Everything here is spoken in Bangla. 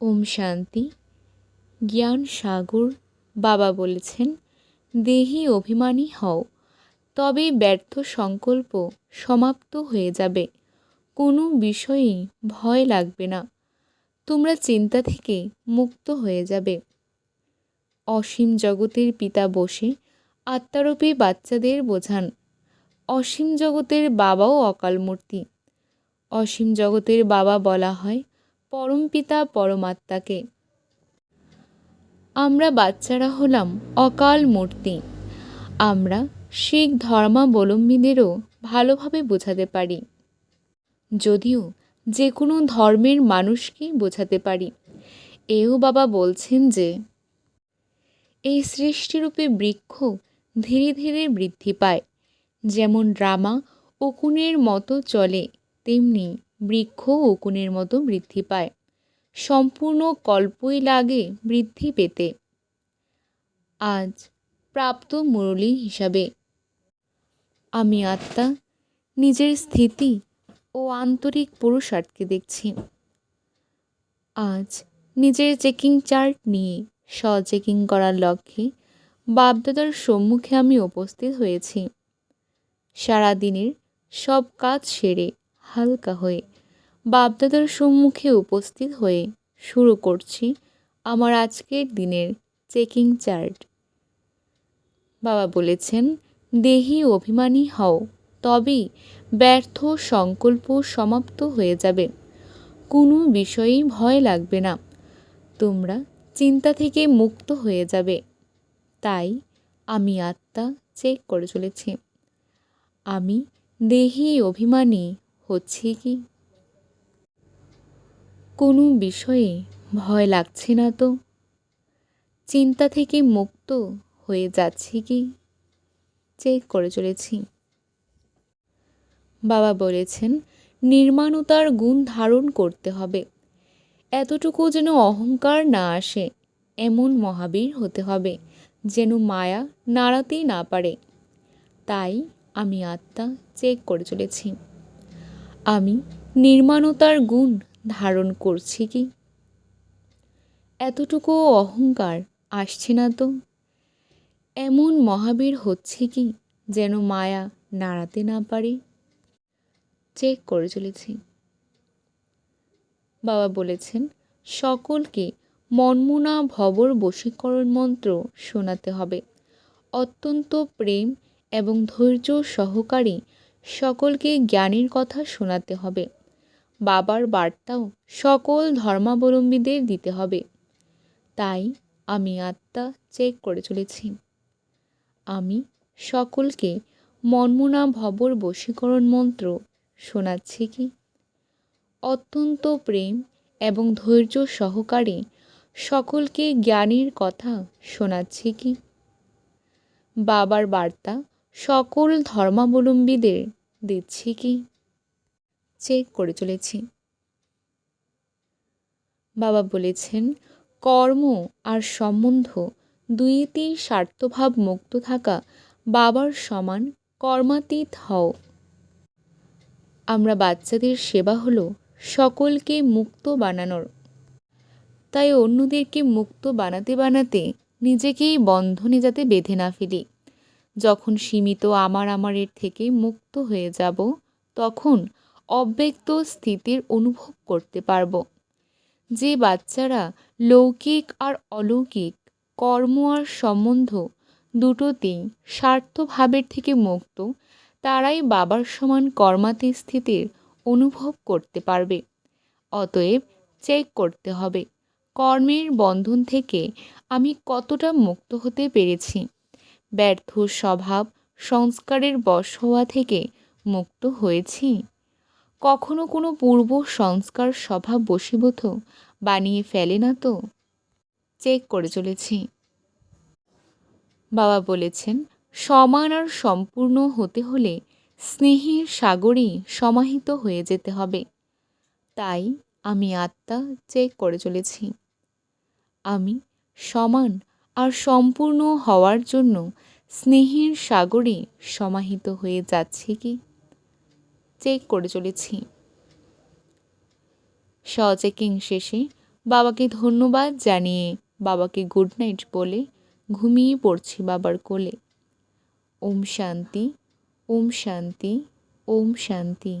ওম শান্তি। জ্ঞান সাগর, বাবা বলেছেন, দেহি অভিমানী হও তবেই ব্যর্থ সংকল্প সমাপ্ত হয়ে যাবে। কোনো বিষয়েই ভয় লাগবে না। তোমরা চিন্তা থেকে মুক্ত হয়ে যাবে অসীম জগতের পিতা বসে আত্মারূপী বাচ্চাদের বোঝান। অসীম জগতের বাবাও অকালমূর্তি। অসীম জগতের বাবা বলা হয় পরমপিতা পরমাত্মাকে। আমরা বাচ্চারা হলাম অকাল মূর্তি। আমরা শিখ ধর্মাবলম্বীদেরও ভালোভাবে বোঝাতে পারি। যদিও যে কোনো ধর্মের মানুষকেই বোঝাতে পারি। এও বাবা বলছেন যে, এই সৃষ্টিরূপে বৃক্ষ ধীরে ধীরে বৃদ্ধি পায়। যেমন ড্রামা উকুনের মতো চলে, তেমনি বৃক্ষ ও উকুনের মতো বৃদ্ধি পায়। সম্পূর্ণ কল্পই লাগে বৃদ্ধি পেতে। আজ প্রাপ্ত মুরলী হিসাবে আমি আত্মা, নিজের স্থিতি ও আন্তরিক পুরুষার্থকে দেখছি। আজ নিজের চেকিং চার্ট নিয়ে স্ব চেকিং করার লক্ষ্যে বাপদাদার সম্মুখে আমি উপস্থিত হয়েছি। সারাদিনের সব কাজ সেরে হালকা হয়ে। বাপদাদার সম্মুখে উপস্থিত হয়ে শুরু করছি আমার আজকের দিনের চেকিং চার্ট। বাবা বলেছেন, দেহি অভিমানী হও, তবেই ব্যর্থ সংকল্প সমাপ্ত হয়ে যাবে। কোনো বিষয়েই ভয় লাগবে না। তোমরা চিন্তা থেকে মুক্ত হয়ে যাবে। তাই আমি আত্মা চেক করে চলেছি। আমি দেহি অভিমানী হচ্ছি কি? কোনো বিষয়ে ভয় লাগছে না তো? চিন্তা থেকে মুক্ত হয়ে যাচ্ছি কি? চেক করে চলেছি। বাবা বলেছেন নির্মাণতার গুণ ধারণ করতে হবে। এতটুকু যেন অহংকার না আসে, এমন মহাবীর হতে হবে, যেন মায়া নাড়াতেই না পারে। তাই আমি আত্মা চেক করে চলেছি। আমি নির্মাণতার গুণ ধারণ করছি কি? এতটুকু অহংকার আসছে না তো? এমন মহাবীর হচ্ছে কি যেন মায়া নাড়াতে না পারে? চেক করে চলেছি। বাবা বলেছেন, সকলকে মনমুনা ভবর বশীকরণ মন্ত্র শোনাতে হবে। অত্যন্ত প্রেম এবং ধৈর্য সহকারী সকলকে জ্ঞানের কথা শোনাতে হবে। বাবার বার্তাও সকল ধর্মাবলম্বীদের দিতে হবে। তাই আমি আত্মা চেক করে চলেছি। আমি সকলকে মনমুনা ভবর বশীকরণ মন্ত্র শোনাচ্ছি কি? অত্যন্ত প্রেম এবং ধৈর্য সহকারে সকলকে জ্ঞানের কথা শোনাচ্ছি কি? বাবার বার্তা সকল ধর্মাবলম্বীদের দিচ্ছি কি? চেক করে চলেছি। বাবা বলেছেন, কর্ম আর সম্বন্ধ দুইতেই স্বার্থভাব মুক্ত থাকা বাবার সমান কর্মাতীত হও। আমরা বাচ্চাদের সেবা হলো সকলকে মুক্ত বানানোর। তাই অন্যদেরকে মুক্ত বানাতে বানাতে নিজেকেই বন্ধনে যাতে বেঁধে না ফেলি। যখন সীমিত আমার আমারের থেকে মুক্ত হয়ে যাব, তখন অব্যক্ত স্থিতির অনুভব করতে পারব। যে বাচ্চারা লৌকিক আর অলৌকিক, কর্ম আর সম্বন্ধ দুটোতেই স্বার্থভাবের থেকে মুক্ত, তারাই বাবার সমান কর্মাতে স্থিতির অনুভব করতে পারবে। অতএব চেক করতে হবে, কর্মের বন্ধন থেকে আমি কতটা মুক্ত হতে পেরেছি। ব্যর্থ স্বভাব সংস্কারের বশ হওয়া থেকে মুক্ত হয়েছি। কখনো কোনো পূর্ব সংস্কার স্বভাব বশীভূত বানিয়ে ফেলে না তো? চেক করে চলেছি। বাবা বলেছেন, সমান আর সম্পূর্ণ হতে হলে স্নেহের সাগরেই সমাহিত হয়ে যেতে হবে। তাই আমি আত্মা চেক করে চলেছি। আমি সমান আর সম্পূর্ণ হওয়ার জন্য স্নেহের সাগরে সমাহিত হয়ে যাচ্ছে কি? চেক করে চলেছি। সচেকিং শেষে বাবাকে ধন্যবাদ জানিয়ে বাবাকে গুড নাইট বলে ঘুমিয়ে পড়ছি বাবার কোলে। ওম শান্তি ওম শান্তি ওম শান্তি।